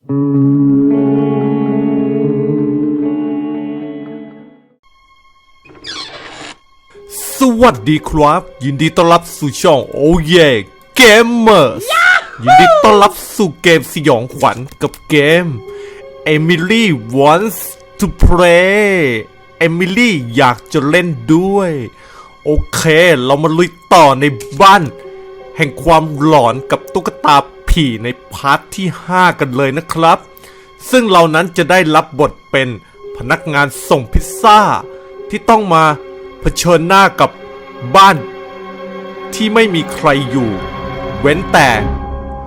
สวัสดีครับ ยินดีต้อนรับสู่ช่องโอเย่เกมเมอร์ยินดีต้อนรับสู่เกมสยองขวัญกับเกม Emily wants to play Emily อยากจะเล่นด้วย โอเค เรามาลุยต่อในบ้าน แห่งความหลอนกับตุ๊กตา ผีในพาร์ทที่ 5 กันเลยนะครับ ซึ่งเรานั้นจะได้รับบทเป็นพนักงานส่งพิซซ่า ที่ต้องมาเผชิญหน้ากับบ้าน ที่ไม่มีใครอยู่ เว้นแต่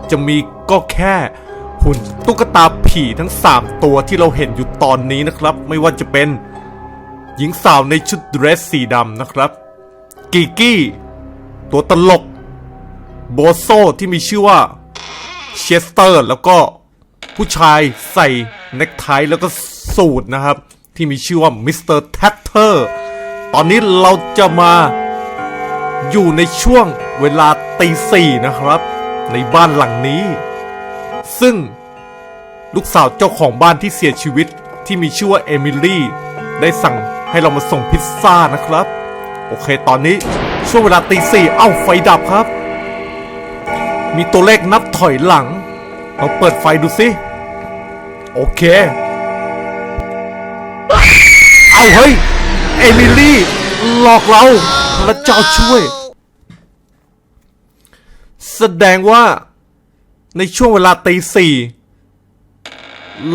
จะมีก็แค่หุ่นตุ๊กตาผีทั้ง 3 ตัวที่เราเห็นอยู่ตอนนี้นะครับ ไม่ว่าจะเป็น หญิงสาวในชุดเดรสสีดำนะครับ กีกี้ ตัวตลก โบโซที่มีชื่อว่า เชสเตอร์ แล้วก็ผู้ชายใส่เน็กไทแล้วก็สูทนะครับ ที่มีชื่อว่ามิสเตอร์แทตเตอร์ตอนนี้เราจะมาอยู่ในช่วงเวลาตีสี่นะครับ ในบ้านหลังนี้ ซึ่งลูกสาวเจ้าของบ้านที่เสียชีวิตที่มีชื่อว่าเอมิลี่ ได้สั่งให้เรามาส่งพิซซ่านะครับ โอเคตอนนี้ช่วงเวลาตีสี่เอ้าไฟดับครับ มีตัวเลขนับถอยหลังเราเปิดไฟดูสิ โอเค เอาเฮ้ย เอมิลี่ หลอกเราพระเจ้าช่วย แสดงว่าในช่วงเวลาตีสี่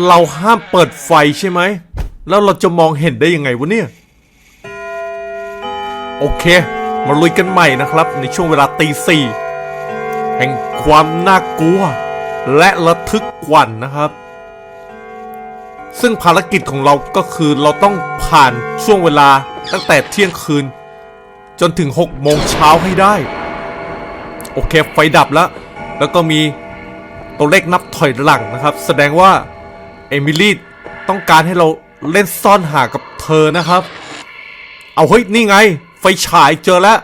เราห้ามเปิดไฟใช่ไหม แล้วเราจะมองเห็นได้ยังไงวะเนี่ย โอเค มาลุยกันใหม่นะครับ ในช่วงเวลาตีสี่ แห่งความน่ากลัว และระทึกขวัญนนะครับ ซึ่งภารกิจของเราก็คือเราต้องผ่านช่วงเวลาตั้งแต่เที่ยงคืน จนถึง 6 โมงเช้าให้ได้ โอเค ไฟดับแล้ว แล้วก็มีตัวเลขนับถอยหลังนะครับ แสดงว่า เอมิลี่ต้องการให้เราเล่นซ่อนหากับเธอนะครับ เอาเฮ้ย นี่ไง ไฟฉายเจอแล้ว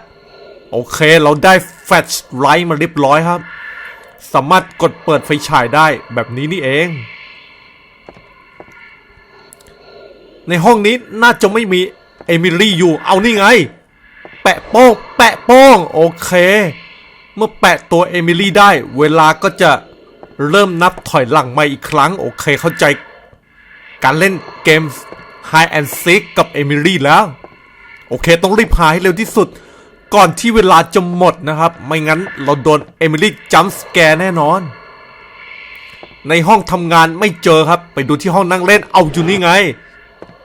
โอเคเราได้แฟลชไลท์มาเรียบร้อยครับ สามารถกดเปิดไฟฉายได้แบบนี้นี่เอง ในห้องนี้น่าจะไม่มีเอมิลี่อยู่ เอานี่ไง แปะโป้ง แปะโป้ง โอเค เมื่อแปะตัวเอมิลี่ได้ เวลาก็จะเริ่มนับถอยหลังมาอีกครั้ง โอเคเข้าใจ การเล่นเกม Hide and Seek กับเอมิลี่แล้ว โอเคต้องรีบหาให้เร็วที่สุด ก่อนที่เวลาจะหมดนะครับ ไม่งั้นเราโดนเอมิลี่จัมส์แกแน่นอน ในห้องทำงานไม่เจอครับ ไปดูที่ห้องนั่งเล่นเอาอยู่นี่ไง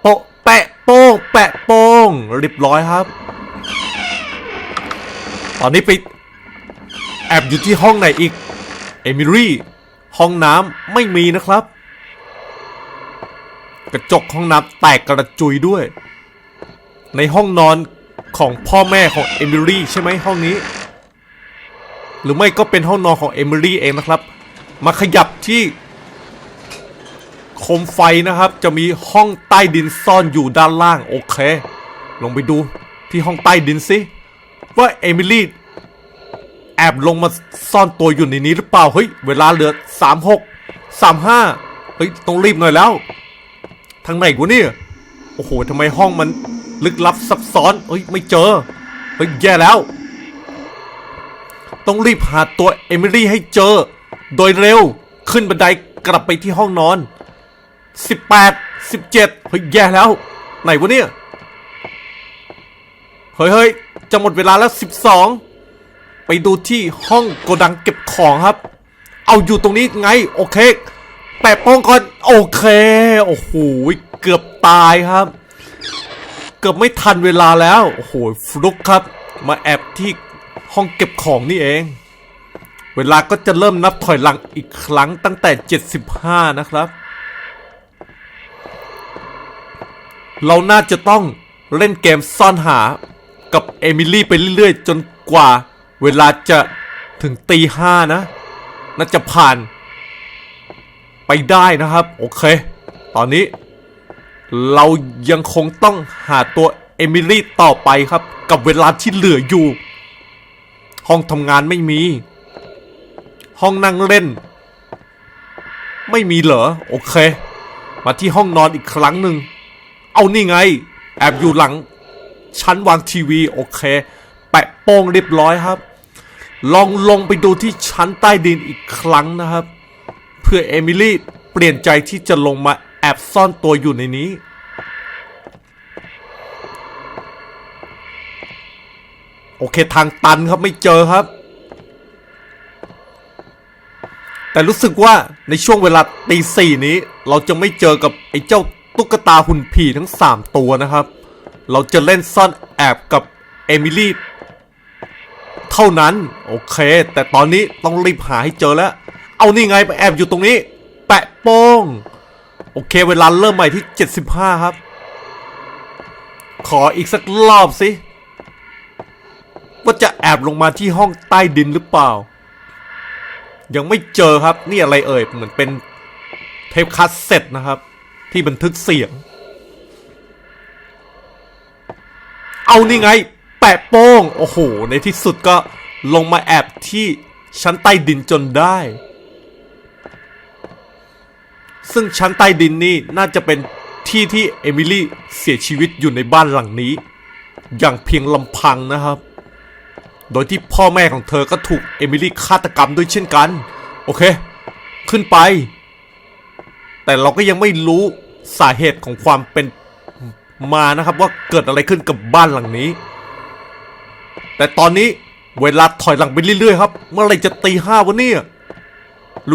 โปะแปะโป้งแปะโป้งเรียบร้อยครับ ตอนนี้ไปแอบอยู่ที่ห้องไหนอีก เอมิลี่ห้องน้ำไม่มีนะครับ กระจกห้องน้ำแตกกระจุยด้วย ในห้องนอน ของพ่อแม่ของเอมิลี่ใช่ไหมห้องนี้ หรือไม่ก็เป็นห้องนอนของเอมิลี่เองนะครับ มาขยับที่โคมไฟนะครับ จะมีห้องใต้ดินซ่อนอยู่ด้านล่างโอเค ลงไปดูที่ห้องใต้ดินสิว่าเอมิลี่แอบลงมาซ่อนตัวอยู่ในนี้หรือเปล่าเฮ้ยเวลาเหลือ36 35เฮ้ยต้องรีบหน่อยแล้ว ทางไหนกูเนี่ยโอ้โหทำไมห้องมัน ลึกลับซับซ้อนเฮ้ยไม่เจอเฮ้ยแย่แล้ว ต้องรีบหาตัวเอมิลี่ให้เจอ โดยเร็วขึ้นบันไดกลับไปที่ห้องนอน 18 17เฮ้ยแย่แล้ว ไหนวะเนี่ยเฮ้ยเฮ้ยจะหมดเวลาแล้ว 12 ไปดูที่ห้องโกดังเก็บของครับ เอาอยู่ตรงนี้ไงโอเคแปะป้องก่อนโอเค โอ้โห เกือบตายครับ เกือบไม่ทันเวลาแล้ว โอ้โหฟลุกครับ มาแอบที่ห้องเก็บของนี่เอง เวลาก็จะเริ่มนับถอยหลังอีกครั้งตั้งแต่ 75 นะครับ เราน่าจะต้องเล่นเกมซ่อนหากับเอมิลี่ไปเรื่อยๆ จนกว่าเวลาจะถึงตีห้านะ น่าจะผ่าน ไปได้นะครับ โอเค ตอนนี้ เรายังคงต้องหาตัวเอมิลี่ต่อไปครับ กับเวลาที่เหลืออยู่ ห้องทำงานไม่มี ห้องนั่งเล่น ไม่มีเหรอ โอเค มาที่ห้องนอนอีกครั้งหนึ่ง เอานี่ไง แอบอยู่หลัง ชั้นวางทีวี โอเค แปะโป้งเรียบร้อยครับ ลองลงไปดูที่ชั้นใต้ดินอีกครั้งนะครับ เพื่อเอมิลี่เปลี่ยนใจที่จะลงมา แอบซ่อนตัวอยู่ในนี้ โอเคทางตันครับไม่เจอครับ แต่รู้สึกว่าในช่วงเวลาตีสี่นี้ เราจะไม่เจอกับไอ้เจ้าตุ๊กตาหุ่นผีทั้ง 3 ตัวนะครับ เราจะเล่นซ่อนแอบกับเอมิลี่เท่านั้น โอเค แต่ตอนนี้ต้องรีบหาให้เจอแล้ว เอานี่ไงไปแอบอยู่ตรงนี้ แปะโป้ง โอเคเวลาเริ่มใหม่ที่ 75 ครับ ขออีกสักรอบสิ ว่าจะแอบลงมาที่ห้องใต้ดินหรือเปล่า ยังไม่เจอครับ นี่อะไรเอ่ย เหมือนเป็นเทปคัสเซ็ตนะครับ ที่บันทึกเสียง เอานี่ไง แปะโป้ง โอ้โห ในที่สุดก็ลงมาแอบที่ชั้นใต้ดินจนได้ ซึ่งชั้นใต้ดินนี่น่าจะเป็นที่ที่เอมิลี่เสียชีวิตอยู่ในบ้านหลังนี้ อย่างเพียงลำพังนะครับ โดยที่พ่อแม่ของเธอก็ถูกเอมิลี่ฆาตกรรมด้วยเช่นกัน โอเค ขึ้นไป แต่เราก็ยังไม่รู้สาเหตุของความเป็นมานะครับว่าเกิดอะไรขึ้นกับบ้านหลังนี้ แต่ตอนนี้เวลาถอยหลังไปเรื่อยๆครับ เมื่อไรจะตีห้าวะเนี่ย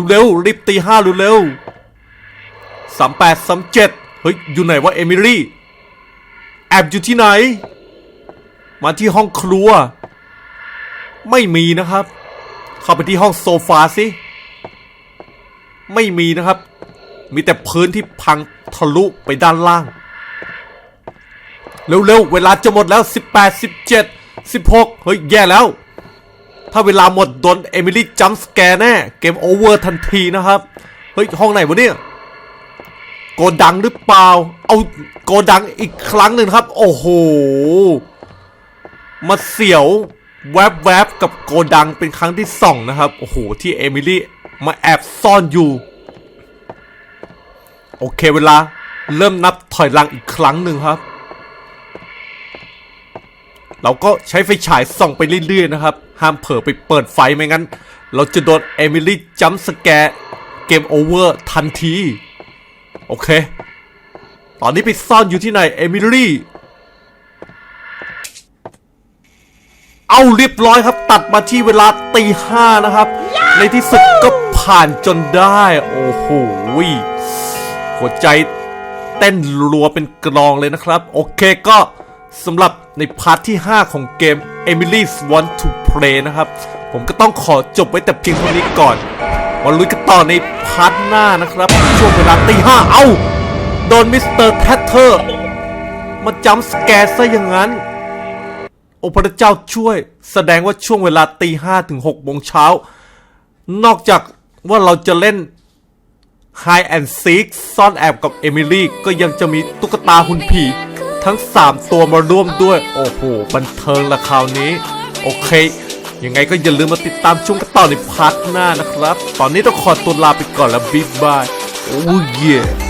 เร็วๆรีบตีห้าเร็วๆ สามแปดสามเจ็ดเฮ้ย อยู่ไหนวะเอมิลี่ แอบอยู่ที่ไหน มาที่ห้องครัว ไม่มีนะครับ เข้าไปที่ห้องโซฟาสิ ไม่มีนะครับ มีแต่พื้นที่พังทะลุไปด้านล่าง เร็วๆ เวลาจะหมดแล้ว 18 17 16 เฮ้ย แย่แล้ว ถ้าเวลาหมดโดนเอมิลี่จัมป์สแกร์แน่ เกมโอเวอร์ทันทีนะครับ เฮ้ย ห้องไหนวะเนี่ย โกดังหรือเปล่า เอาโกดังอีกครั้งหนึ่งครับ โอ้โห มาเสียวแวบๆกับโกดังเป็นครั้งที่สองนะครับ โอ้โห ที่เอมิลี่มาแอบซ่อนอยู่ โอเคเวลา เริ่มนับถอยหลังอีกครั้งหนึ่งครับ เราก็ใช้ไฟฉายส่องไปเรื่อยๆนะครับ ห้ามเผลอไปเปิดไฟไม่งั้น เราจะโดนเอมิลี่จัมสแกร์เกมโอเวอร์ทันที โอเค ตอนนี้ไปซ่อนอยู่ที่ไหน เอมิลี่ เอาเรียบร้อยครับ ตัดมาที่เวลาตีห้านะครับ ในที่สุดก็ผ่านจนได้ โอ้โหหัวใจเต้นรัวเป็นกลองเลยนะครับ โอเคก็สำหรับในพาร์ทที่ 5 ของเกม Emily's Want to Play นะครับ ผมก็ต้องขอจบไว้แต่เพียงเท่านี้ก่อน มาลุยกันต่อในพาร์ทหน้านะครับ ช่วงเวลาตีห้าเอ้า โดนมิสเตอร์แททเทอร์มาจัมป์สแกร์ซะอย่างนั้น โอ้พระเจ้าช่วย แสดงว่าช่วงเวลาตีห้าถึงหกโมงเช้า นอกจากว่าเราจะเล่น Hide and Seek ซ่อนแอบกับเอมิลี่ก็ยังจะมีตุ๊กตาหุ่นผีทั้ง 3 ตัวมาร่วมด้วย โอ้โห บันเทิงละคราวนี้ โอเค ยังไงก็อย่าลืมมาติดตามช่วงกันต่อในพาร์ทหน้านะครับ ตอนนี้ต้องขอตัวลาไปก่อนแล้วบิ๊กบาย โอ้เย่